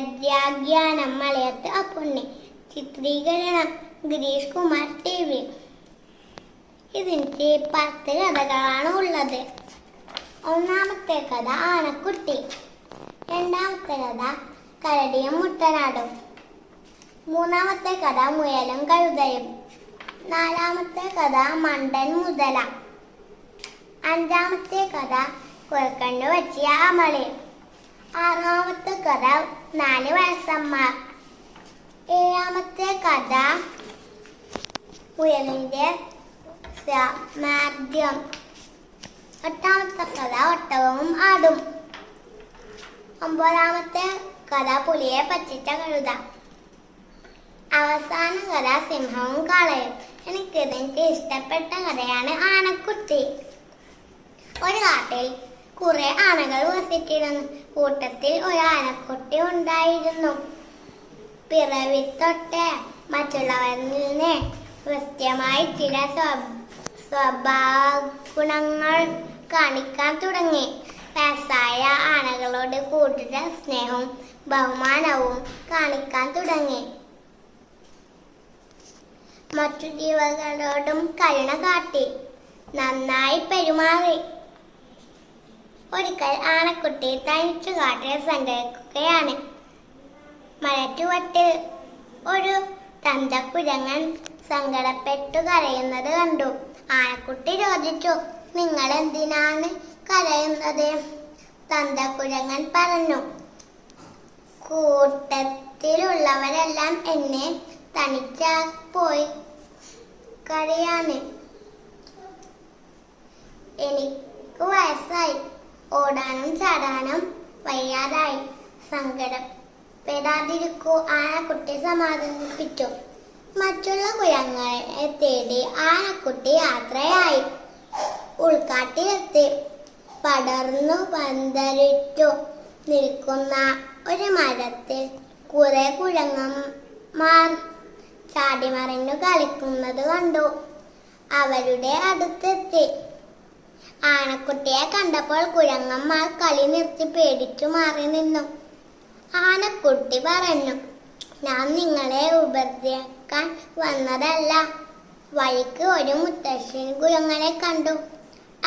വ്യാഖ്യാനം മലയത്ത് അപ്പൊണ്ണി ചിത്രീകരണം Girish Kumar T V. ഇതിന്റെ പത്ത് കഥകളാണ് ഉള്ളത്. ഒന്നാമത്തെ കഥ ആനക്കുട്ടി. രണ്ടാമത്തെ കഥ കരടിയും മുട്ടനാടും. മൂന്നാമത്തെ കഥ മുയലും കഴുതയും. നാലാമത്തെ കഥ മണ്ടൻ മുതല. അഞ്ചാമത്തെ കഥ കുഴക്കണ്ണു വച്ചിയ ആറാമത്തെ കഥ നാല് വയസ്സന്മാർ ഏഴാമത്തെ കഥ മുയലിന്റെ മാധ്യം എട്ടാമത്തെ കഥ ഒട്ടകവും ആടും. ഒമ്പതാമത്തെ കഥ പുലിയെ പച്ചിട്ട കഴുത. അവസാന കഥ സിംഹവും കാളയും. എനിക്ക് എനിക്ക് ഇഷ്ടപ്പെട്ട കഥയാണ് ആനക്കുട്ടി. ഒരു കാട്ടിൽ കുറെ ആനകൾ വസിച്ചിരുന്നു. കൂട്ടത്തിൽ ഒരു ആനക്കുട്ടി ഉണ്ടായിരുന്നു. പിറവി തൊട്ട് മറ്റുള്ളവരിൽ നിന്ന് കൃത്യമായി ചില സ്വ- സ്വഭാവ ഗുണങ്ങൾ കാണിക്കാൻ തുടങ്ങി. വയസ്സായ ആനകളോട് കൂടുതൽ സ്നേഹവും ബഹുമാനവും കാണിക്കാൻ തുടങ്ങി. മറ്റു ജീവകളോടും കരുണ കാട്ടി. നന്നായി പെരുമാറി. ഒരിക്കൽ ആനക്കുട്ടി തനിച്ചു കാട്ടിൽ സഞ്ചരിക്കുകയാണ്. മലറ്റുവട്ടിൽ ഒരു തന്തക്കുരങ്ങൻ സങ്കടപ്പെട്ടു കരയുന്നത് കണ്ടു. ആനക്കുട്ടി ചോദിച്ചു നിങ്ങൾ എന്തിനാണ് കരയുന്നത്? തന്തക്കുരങ്ങൻ പറഞ്ഞു കൂട്ടത്തിലുള്ളവരെല്ലാം എന്നെ തനിച്ചാ പോയി കരയാണ്. എനിക്ക് വയസ്സായി. ഓടാനും ചാടാനും വയ്യാതായി. സങ്കടം. വരാതിരിക്കൂ ആനക്കുട്ടി സമാധാനിപ്പിച്ചു. മറ്റുള്ള കുരങ്ങളെ തേടി ആനക്കുട്ടി യാത്രയായി. ഉൾക്കാട്ടിലെത്തി. പടർന്നു പന്തലിച്ചു നിൽക്കുന്ന ഒരു മരത്തിൽ കുറെ കുരങ്ങന്മാർ ചാടിമറിഞ്ഞു കളിക്കുന്നത് കണ്ടു. അവരുടെ അടുത്തെത്തി. ആനക്കുട്ടിയെ കണ്ടപ്പോൾ കുരങ്ങന്മാർ കളി നിർത്തി പേടിച്ചു മാറി നിന്നു. ആനക്കുട്ടി പറഞ്ഞു ഞാൻ നിങ്ങളെ ഉപദ്രവിക്കാൻ വന്നതല്ല. വഴിക്ക് ഒരു മുത്തശ്ശൻ കുരങ്ങനെ കണ്ടു.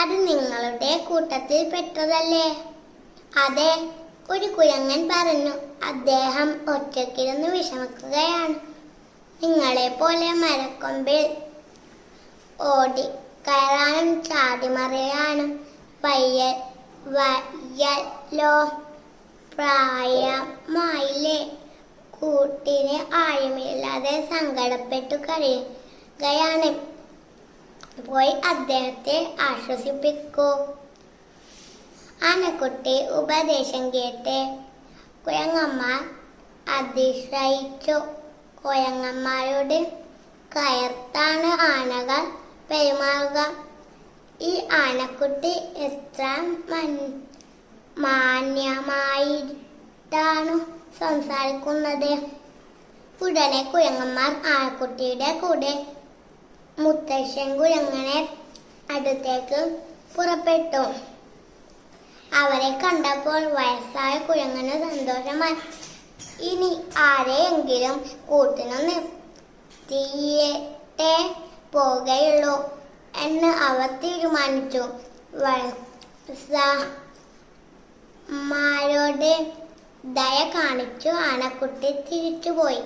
അത് നിങ്ങളുടെ കൂട്ടത്തിൽ പെട്ടതല്ലേ? അതെ ഒരു കുരങ്ങൻ പറഞ്ഞു അദ്ദേഹം ഒറ്റയ്ക്കിരുന്ന് വിഷമിക്കുകയാണ്. നിങ്ങളെ പോലെ മരക്കൊമ്പിൽ ഓടി കയറാനും ചാടിമറിയാനും വയ്യ വയ്യല്ലോ പ്രായമായില്ലേ? കൂട്ടിന് ആഴമില്ലാതെ സങ്കടപ്പെട്ടു കഴിയുകയാണ്. പോയി അദ്ദേഹത്തെ ആശ്വസിപ്പിക്കൂ. ആനക്കുട്ടി ഉപദേശം കേട്ട് കുരങ്ങന്മാർ അതിശയിച്ചു. കുരങ്ങന്മാരോട് കയർത്താണ് ആനകൾ പെരുമാറുക. ഈ ആനക്കുട്ടി എത്ര മാന്യമായിട്ടാണ് സംസാരിക്കുന്നത്. ഉടനെ കുരങ്ങന്മാർ ആനക്കുട്ടിയുടെ കൂടെ മുത്തശ്ശൻ കുരങ്ങനെ അടുത്തേക്ക് പുറപ്പെട്ടു. അവരെ കണ്ടപ്പോൾ വയസ്സായ കുരങ്ങന് സന്തോഷമായി. ഇനി ആരെയെങ്കിലും കൂട്ടിനു നിർത്തിയിട്ടേ പോകുകയുള്ളൂ എന്ന് അവർ തീരുമാനിച്ചു. മാരോട് ദയ കാണിച്ചു. ആനക്കുട്ടി തിരിച്ചുപോയി.